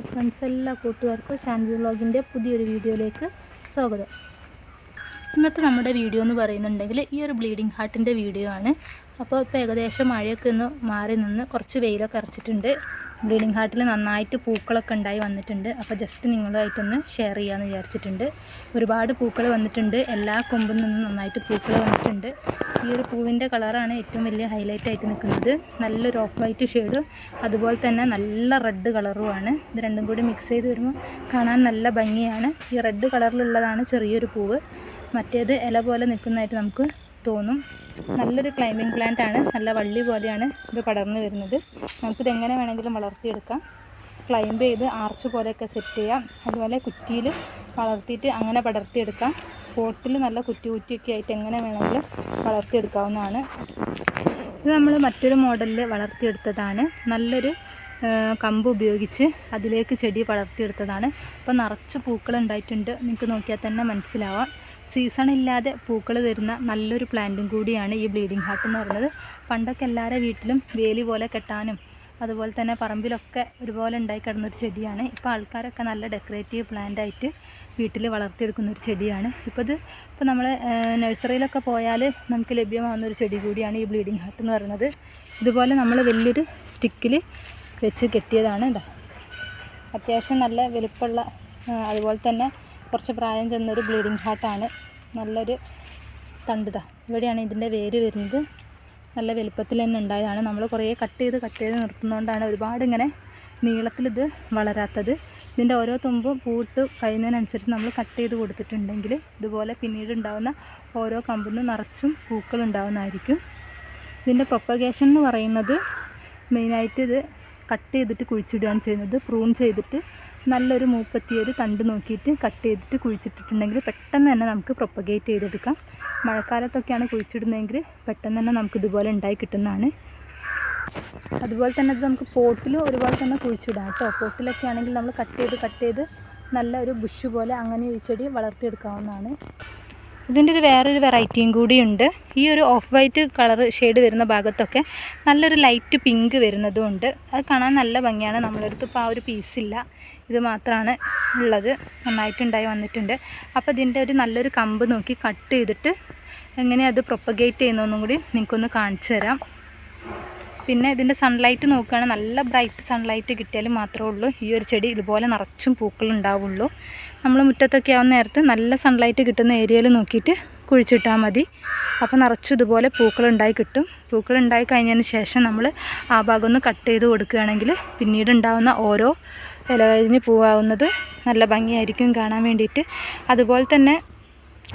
Friends എല്ലാ കൂട്ടുകാർക്കും ഷാൻജി വ്ളോഗിന്റെ പുതിയൊരു വീഡിയോയിലേക്ക് സ്വാഗതം. ഇന്നത്തെ നമ്മുടെ വീഡിയോ എന്ന് പറയുന്നുണ്ടെങ്കിൽ ഈ ഒരു ബ്ലീഡിങ് ഹാർട്ടിന്റെ വീഡിയോ ആണ്. അപ്പോൾ ഇപ്പോൾ ഏകദേശം മഴയൊക്കെ ഒന്ന് മാറി നിന്ന് കുറച്ച് വെയിലൊക്കെ അരച്ചിട്ടുണ്ട്. ബ്ലീഡിങ് ഹാർട്ടിൽ നന്നായിട്ട് പൂക്കളൊക്കെ ഉണ്ടായി വന്നിട്ടുണ്ട്. അപ്പോൾ ജസ്റ്റ് നിങ്ങളുമായിട്ടൊന്ന് ഷെയർ ചെയ്യാമെന്ന് വിചാരിച്ചിട്ടുണ്ട്. ഒരുപാട് പൂക്കൾ വന്നിട്ടുണ്ട്. എല്ലാ കൊമ്പിൽ നിന്നും നന്നായിട്ട് പൂക്കൾ വന്നിട്ടുണ്ട്. ഈ ഒരു പൂവിന്റെ കളറാണ് ഏറ്റവും വലിയ ഹൈലൈറ്റ് ആയിട്ട് നിൽക്കുന്നത്. നല്ലൊരു ഓഫ് വൈറ്റ് ഷെയ്ഡും അതുപോലെ തന്നെ നല്ല റെഡ് കളറുമാണ് ഇത് രണ്ടും കൂടി മിക്സ് ചെയ്ത് വരുമ്പോൾ കാണാൻ നല്ല ഭംഗിയാണ്. ഈ റെഡ് കളറിലുള്ളതാണ് ചെറിയൊരു പൂവ്. മറ്റേത് ഇല പോലെ നിൽക്കുന്നതായിട്ട് നമുക്ക് തോന്നും. നല്ലൊരു ക്ലൈമ്പിംഗ് പ്ലാന്റ് ആണ്. നല്ല വള്ളി പോലെയാണ് ഇത് പടർന്നു വരുന്നത്. നമുക്കിത് എങ്ങനെ വേണമെങ്കിലും വളർത്തിയെടുക്കാം. ക്ലൈംബ് ചെയ്ത് ആർച്ച് പോലെയൊക്കെ സെറ്റ് ചെയ്യാം. അതുപോലെ കുറ്റിയിൽ വളർത്തിയിട്ട് അങ്ങനെ പടർത്തിയെടുക്കാം. പോട്ടിൽ നല്ല കുറ്റി കുറ്റിയൊക്കെ ആയിട്ട് എങ്ങനെ വേണമെങ്കിലും വളർത്തിയെടുക്കാവുന്നതാണ്. ഇത് നമ്മൾ മറ്റൊരു മോഡലിൽ വളർത്തിയെടുത്തതാണ്. നല്ലൊരു കമ്പ് ഉപയോഗിച്ച് അതിലേക്ക് ചെടി വളർത്തിയെടുത്തതാണ്. അപ്പോൾ നിറച്ച് പൂക്കൾ ഉണ്ടായിട്ടുണ്ട്. നിങ്ങൾക്ക് നോക്കിയാൽ തന്നെ മനസ്സിലാവാം. സീസൺ ഇല്ലാതെ പൂക്കൾ തരുന്ന നല്ലൊരു പ്ലാന്റും കൂടിയാണ് ഈ ബ്ലീഡിംഗ് ഹാർട്ട് എന്ന് പറയുന്നത്. പണ്ടൊക്കെ എല്ലാവരുടെ വീട്ടിലും വേലി പോലെ കെട്ടാനും അതുപോലെ തന്നെ പറമ്പിലൊക്കെ ഒരുപോലെ ഉണ്ടായി കിടന്നൊരു ചെടിയാണ്. ഇപ്പോൾ ആൾക്കാരൊക്കെ നല്ല ഡെക്കറേറ്റീവ് പ്ലാന്റ് ആയിട്ട് വീട്ടിൽ വളർത്തിയെടുക്കുന്ന ഒരു ചെടിയാണ്. ഇപ്പോൾ ഇത് ഇപ്പോൾ നമ്മൾ നഴ്സറിയിലൊക്കെ പോയാൽ നമുക്ക് ലഭ്യമാകുന്ന ഒരു ചെടി കൂടിയാണ് ഈ ബ്ലീഡിംഗ് ഹാർട്ട് എന്ന് പറയുന്നത്. ഇതുപോലെ നമ്മൾ വലിയൊരു സ്റ്റിക്കിൽ വെച്ച് കെട്ടിയതാണ്. അത്യാവശ്യം നല്ല വലുപ്പമുള്ള അതുപോലെ തന്നെ കുറച്ച് പ്രായം ചെന്നൊരു ബ്ലീഡിങ് ഹാർട്ടാണ് നല്ലൊരു തണ്ടിതാ. ഇവിടെയാണ് ഇതിന്റെ വേര് വരുന്നത്. നല്ല വലുപ്പത്തിൽ തന്നെ ഉണ്ടായതാണ്. നമ്മൾ കുറേ കട്ട് ചെയ്ത് കട്ട് ചെയ്ത് നിർത്തുന്നതുകൊണ്ടാണ് ഒരുപാട് ഇങ്ങനെ നീളത്തിലിത് വളരാത്തത്. ഇതിന്റെ ഓരോ തുമ്പും പൂട്ട് കഴിയുന്നതിനനുസരിച്ച് നമ്മൾ കട്ട് ചെയ്ത് കൊടുത്തിട്ടുണ്ടെങ്കിൽ ഇതുപോലെ പിന്നീട് ഉണ്ടാകുന്ന ഓരോ കമ്പിൽ നിന്ന് നിറച്ചും പൂക്കൾ ഉണ്ടാകുന്നതായിരിക്കും ഇതിന്റെ പ്രൊപ്പഗേഷൻ എന്ന് പറയുന്നത് മെയിനായിട്ട് ഇത് കട്ട് ചെയ്തിട്ട് കുഴിച്ചിടുകയാണ് ചെയ്യുന്നത്. പ്രൂൺ ചെയ്തിട്ട് നല്ലൊരു മൂപ്പത്തിയൊരു തണ്ട് നോക്കിയിട്ട് കട്ട് ചെയ്തിട്ട് കുഴിച്ചിട്ടിട്ടുണ്ടെങ്കിൽ പെട്ടെന്ന് തന്നെ നമുക്ക് പ്രൊപ്പഗേറ്റ് ചെയ്തെടുക്കാം. മഴക്കാലത്തൊക്കെയാണ് കുഴിച്ചിടുന്നതെങ്കിൽ പെട്ടെന്ന് തന്നെ നമുക്ക് ഇതുപോലെ ഉണ്ടായി കിട്ടുന്നതാണ്. അതുപോലെ തന്നെ നമുക്ക് പോട്ടിലും ഒരുപോലെ തന്നെ കുഴിച്ചിടാം കേട്ടോ. പോട്ടിലൊക്കെ ആണെങ്കിൽ നമ്മൾ കട്ട് ചെയ്ത് കട്ട് ചെയ്ത് നല്ല ഒരു ബുഷ് പോലെ അങ്ങനെ ഈ ചെടി വളർത്തിയെടുക്കാവുന്നതാണ്. ഇതിന്റെ ഒരു വേറൊരു വെറൈറ്റിയും കൂടിയുണ്ട് ഈ ഒരു ഓഫ് വൈറ്റ് കളർ ഷെയ്ഡ് വരുന്ന ഭാഗത്തൊക്കെ നല്ലൊരു ലൈറ്റ് പിങ്ക് വരുന്നതും ഉണ്ട്. അത് കാണാൻ നല്ല ഭംഗിയാണ്. നമ്മളടുത്ത് ഇപ്പോൾ ആ ഒരു പീസില്ല ഇത് മാത്രമാണ് ഉള്ളത്. നന്നായിട്ടുണ്ടായി വന്നിട്ടുണ്ട്. അപ്പോൾ ഇതിന്റെ ഒരു നല്ലൊരു കമ്പ് നോക്കി കട്ട് ചെയ്തിട്ട് എങ്ങനെ അത് പ്രൊപ്പഗേറ്റ് ചെയ്യുന്നതെന്നും കൂടി നിങ്ങൾക്കൊന്ന് കാണിച്ചു തരാം. പിന്നെ ഇതിന്റെ സൺലൈറ്റ് നോക്കുകയാണെങ്കിൽ നല്ല ബ്രൈറ്റ് സൺലൈറ്റ് കിട്ടിയാൽ മാത്രമേ ഉള്ളൂ. ഈ ഒരു ചെടി ഇതുപോലെ നിറച്ചും പൂക്കൾ ഉണ്ടാവുള്ളൂ. നമ്മൾ മുറ്റത്തൊക്കെ ആവുന്ന നേരത്ത് നല്ല സൺലൈറ്റ് കിട്ടുന്ന ഏരിയയിൽ നോക്കിയിട്ട് കുഴിച്ചിട്ടാൽ മതി. അപ്പോൾ നിറച്ചും ഇതുപോലെ പൂക്കൾ ഉണ്ടായി കിട്ടും. പൂക്കൾ ഉണ്ടായി കഴിഞ്ഞതിന് ശേഷം നമ്മൾ ആ ഭാഗം ഒന്ന് കട്ട് ചെയ്ത് കൊടുക്കുകയാണെങ്കിൽ പിന്നീട് ഉണ്ടാവുന്ന ഓരോ ഇല കഴിഞ്ഞ് പൂവാവുന്നത് നല്ല ഭംഗിയായിരിക്കും കാണാൻ വേണ്ടിയിട്ട്. അതുപോലെ തന്നെ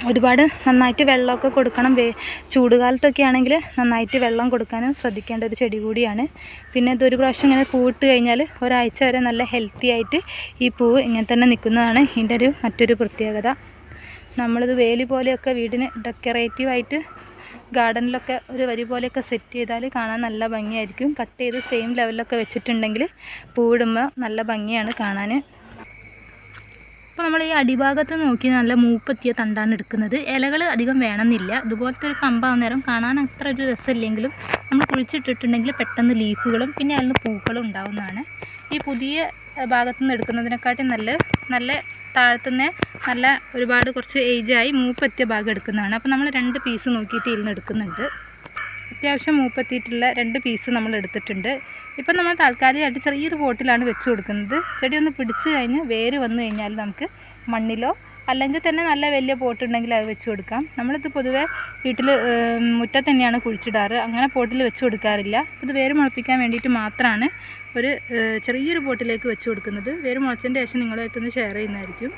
ഒരുപാട് നന്നായിട്ട് വെള്ളമൊക്കെ കൊടുക്കണം. വേ ചൂടുകാലത്തൊക്കെ ആണെങ്കിൽ നന്നായിട്ട് വെള്ളം കൊടുക്കാനും ശ്രദ്ധിക്കേണ്ട ഒരു ചെടി കൂടിയാണ്. പിന്നെ ഇതൊരു പ്രാവശ്യം ഇങ്ങനെ പൂവിട്ട് കഴിഞ്ഞാൽ ഒരാഴ്ച വരെ നല്ല ഹെൽത്തി ആയിട്ട് ഈ പൂവ് ഇങ്ങനെ തന്നെ നിൽക്കുന്നതാണ് ഇതിന്റെ ഒരു മറ്റൊരു പ്രത്യേകത. നമ്മളിത് വേലി പോലെയൊക്കെ വീടിന് ഡെക്കറേറ്റീവായിട്ട് ഗാർഡനിലൊക്കെ ഒരു വരി പോലെയൊക്കെ സെറ്റ് ചെയ്താൽ കാണാൻ നല്ല ഭംഗിയായിരിക്കും. കട്ട് ചെയ്ത് സെയിം ലെവലിലൊക്കെ വെച്ചിട്ടുണ്ടെങ്കിൽ പൂവിടുമ്പോൾ നല്ല ഭംഗിയാണ് കാണാൻ. അപ്പോൾ നമ്മൾ ഈ അടിഭാഗത്ത് നോക്കി നല്ല മൂപ്പെത്തിയ തണ്ടാണ് എടുക്കുന്നത്. ഇലകൾ അധികം വേണമെന്നില്ല. ഇതുപോലത്തെ ഒരു കമ്പാവുന്ന നേരം കാണാൻ അത്ര ഒരു രസമില്ലെങ്കിലും നമ്മൾ കുഴിച്ചിട്ടിട്ടുണ്ടെങ്കിൽ പെട്ടെന്ന് ലീഫുകളും പിന്നെ അതിൽ നിന്ന് പൂക്കളും ഉണ്ടാവുന്നതാണ്. ഈ പുതിയ ഭാഗത്തു നിന്ന് എടുക്കുന്നതിനെക്കാട്ടി നല്ല നല്ല താഴത്തുനിന്ന് നല്ല ഒരുപാട് കുറച്ച് ഏജായി മൂപ്പെത്തിയ ഭാഗം എടുക്കുന്നതാണ്. അപ്പോൾ നമ്മൾ രണ്ട് പീസ് നോക്കിയിട്ട് ഇരുന്ന് എടുക്കുന്നുണ്ട്. അത്യാവശ്യം മൂപ്പത്തിയിട്ടുള്ള രണ്ട് പീസ് നമ്മൾ എടുത്തിട്ടുണ്ട്. ഇപ്പം നമ്മൾ താൽക്കാലികമായിട്ട് ചെറിയൊരു ബോട്ടിലാണ് വെച്ച് കൊടുക്കുന്നത്. ചെടി ഒന്ന് പിടിച്ച് കഴിഞ്ഞ് വേര് വന്നു കഴിഞ്ഞാൽ നമുക്ക് മണ്ണിലോ അല്ലെങ്കിൽ തന്നെ നല്ല വലിയ പോട്ടുണ്ടെങ്കിൽ അത് വെച്ച് കൊടുക്കാം. നമ്മളിത് പൊതുവേ വീട്ടിൽ മുറ്റത്ത് തന്നെയാണ് കുഴിച്ചിടാറ്. അങ്ങനെ പോട്ടിൽ വെച്ച് കൊടുക്കാറില്ല. ഇത് വേര് മുളപ്പിക്കാൻ വേണ്ടിയിട്ട് മാത്രമാണ് ഒരു ചെറിയൊരു പോട്ടിലേക്ക് വെച്ച് കൊടുക്കുന്നത്. വേര് മുളച്ചതിന്റെ ശേഷം നിങ്ങളായിട്ടൊന്ന് ഷെയർ ചെയ്യുന്നതായിരിക്കും.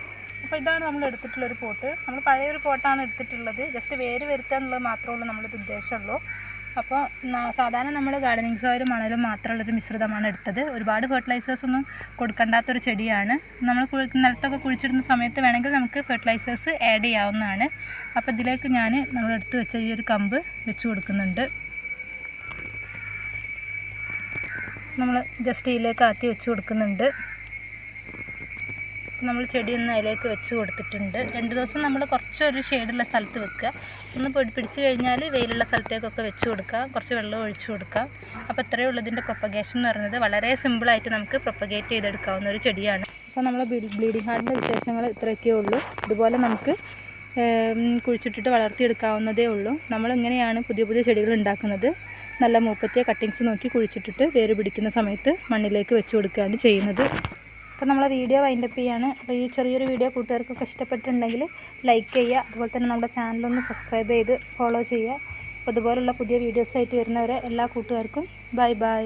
അപ്പോൾ ഇതാണ് നമ്മൾ എടുത്തിട്ടുള്ളൊരു പോട്ട്. നമ്മൾ പഴയൊരു പോട്ടാണ് എടുത്തിട്ടുള്ളത്. ജസ്റ്റ് വേര് വരുത്തുക എന്നുള്ളത് മാത്രമേ ഉള്ളൂ നമ്മളിത് ഉദ്ദേശമുള്ളൂ. അപ്പോൾ സാധാരണ നമ്മൾ ഗാർഡനിങ് സോയിലും മണലും മാത്രമുള്ളൊരു മിശ്രിതമാണ് എടുത്തത്. ഒരുപാട് ഫെർട്ടിലൈസേഴ്സ് ഒന്നും കൊടുക്കേണ്ടാത്തൊരു ചെടിയാണ്. നമ്മൾ നിലത്തൊക്കെ കുഴിച്ചിടുന്ന സമയത്ത് വേണമെങ്കിൽ നമുക്ക് ഫെർട്ടിലൈസേഴ്സ് ആഡ് ചെയ്യാവുന്നതാണ്. അപ്പോൾ ഇതിലേക്ക് ഞാൻ നമ്മൾ എടുത്തു വെച്ച ഈ ഒരു കമ്പ് വെച്ച് കൊടുക്കുന്നുണ്ട്. നമ്മൾ ജസ്റ്റ് ഇതിലേക്ക് ആത്തി വെച്ച് കൊടുക്കുന്നുണ്ട്. നമ്മൾ ചെടി ഒന്ന് അതിലേക്ക് വെച്ച് കൊടുത്തിട്ടുണ്ട്. രണ്ട് ദിവസം നമ്മൾ കുറച്ചൊരു ഷെയ്ഡുള്ള സ്ഥലത്ത് വെക്കുക. ഒന്ന് പൊടി പിടിച്ച് കഴിഞ്ഞാൽ വെയിലുള്ള സ്ഥലത്തേക്കൊക്കെ വെച്ച് കൊടുക്കുക. കുറച്ച് വെള്ളം ഒഴിച്ചു കൊടുക്കുക. അപ്പോൾ ഇത്രയേ ഉള്ളൂ ഇതിന്റെ പ്രൊപ്പഗേഷൻ എന്ന് പറയുന്നത്. വളരെ സിമ്പിളായിട്ട് നമുക്ക് പ്രൊപ്പഗേറ്റ് ചെയ്തെടുക്കാവുന്ന ഒരു ചെടിയാണ്. അപ്പോൾ നമ്മൾ ബ്ലീഡിംഗ് ഹാർട്ടിന്റെ വിശേഷങ്ങൾ ഇത്രയൊക്കെ ഉള്ളൂ. ഇതുപോലെ നമുക്ക് കുഴിച്ചിട്ടിട്ട് വളർത്തിയെടുക്കാവുന്നതേ ഉള്ളൂ. നമ്മൾ ഇങ്ങനെയാണ് പുതിയ പുതിയ ചെടികൾ ഉണ്ടാക്കുന്നത്. നല്ല മൂപ്പത്തിയ കട്ടിങ്സ് നോക്കി കുഴിച്ചിട്ടിട്ട് വേര് പിടിക്കുന്ന സമയത്ത് മണ്ണിലേക്ക് വെച്ച് കൊടുക്കുകയാണ് ചെയ്യുന്നത്. അപ്പോൾ നമ്മൾ വീഡിയോ വൈൻഡപ്പ് ചെയ്യാണ്. അപ്പോൾ ഈ ചെറിയൊരു വീഡിയോ കൂട്ടുകാർക്കൊക്കെ ഇഷ്ടപ്പെട്ടിട്ടുണ്ടെങ്കിൽ ലൈക്ക് ചെയ്യുക. അതുപോലെ തന്നെ നമ്മുടെ ചാനലൊന്ന് സബ്സ്ക്രൈബ് ചെയ്ത് ഫോളോ ചെയ്യുക. അപ്പോൾ ഇതുപോലുള്ള പുതിയ വീഡിയോസായിട്ട് വരുന്നവരെ എല്ലാ കൂട്ടുകാർക്കും ബൈ ബൈ